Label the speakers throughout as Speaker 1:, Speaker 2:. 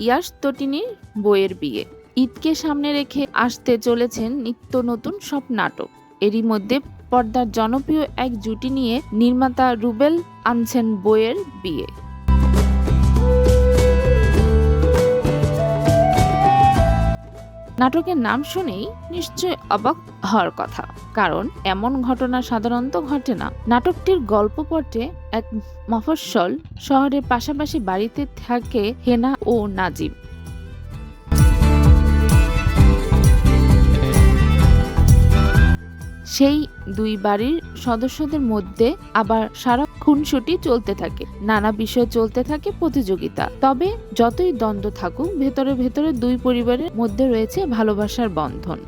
Speaker 1: ইয়াস তটিনীর বইয়ের বিয়ে। ঈদকে সামনে রেখে আসতে চলেছেন নিত্য নতুন সব নাটক। এরই মধ্যে পর্দার জনপ্রিয় এক জুটি নিয়ে নির্মাতা রুবেল আনছেন বইয়ের বিয়ে। নাটকের নাম শুনেই নিশ্চয় অবাক হওয়ার কথা। কারণ এমন ঘটনা সাধারণত ঘটে না। নাটকটির গল্প পটে এক মফস্বল শহরের পাশাপাশি বাড়িতে থাকে হেনা ও নাজিম সেই দুই বাড়ির সদস্যদের মধ্যে আবার সারা খুনসুটি চলতে থাকে। নানা বিষয় চলতে থাকে প্রতিযোগিতা। তবে যতই দ্বন্দ্ব থাকুক, ভেতরে ভেতরে দুই পরিবারের মধ্যে রয়েছে ভালোবাসার বন্ধন।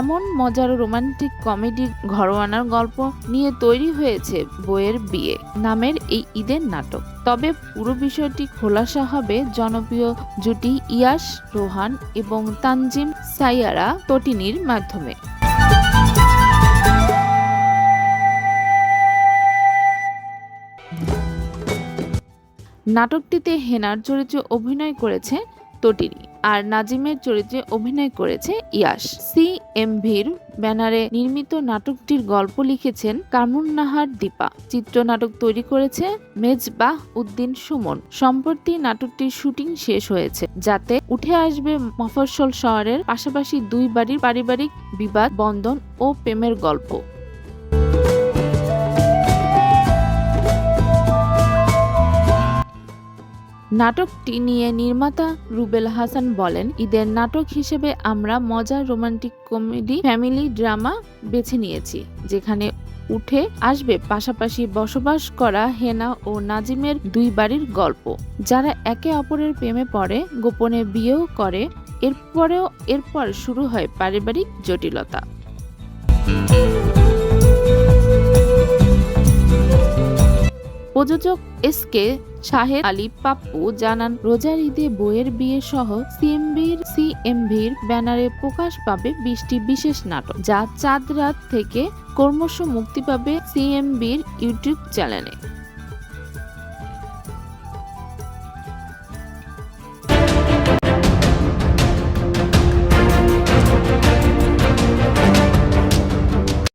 Speaker 1: এমন মজার রোমান্টিক কমেডি ঘরোয়ানার গল্প নিয়ে তৈরি হয়েছে বইয়ের বিয়ে নামের এই ঈদের নাটক। তবে পুরো বিষয়টি খোলাসা হবে জনপ্রিয় জুটি ইয়াস রোহান এবং তানজিম সাইয়ারা তটিনির মাধ্যমে। নাটকটিতে হেনার চরিত্রে অভিনয় করেছে তটিনী আর নাজিমের চরিত্রে অভিনয় করেছে ইয়াস সি এম ভির ব্যানারে নির্মিত নাটকটির গল্প লিখেছেন কামরুন নাহার দীপা। চিত্রনাটক তৈরি করেছে মেজবাহ উদ্দিন সুমন। সম্প্রতি নাটকটির শুটিং শেষ হয়েছে, যাতে উঠে আসবে মফস্বল শহরের পাশাপাশি দুই বাড়ির পারিবারিক বিবাদ, বন্ধন ও প্রেমের গল্প। নাটকটি নিয়ে নির্মাতা রুবেল হাসান বলেন, ঈদের নাটক হিসেবে আমরা মজার রোমান্টিক কমেডি, ফ্যামিলি ড্রামা বেছে নিয়েছি, যেখানে উঠে আসবে পাশাপাশি বসবাস করা হেনা ও নাজিমের দুই বাড়ির গল্প। যারা একে অপরের প্রেমে পড়ে, গোপনে বিয়েও করে, এরপরেও এরপর শুরু হয় পারিবারিক জটিলতা। প্রযোজক এস কে শাহেদ আলী পাপ্পু জানান, রোজার ঈদে বইয়ের বিয়ে সহ সিএমভির সিএমভির ব্যানারে প্রকাশ পাবে বিশটি বিশেষ নাটক, যা চাঁদ রাত থেকে কর্মশ মুক্তি পাবে সিএমবির ইউটিউব চ্যানেলে।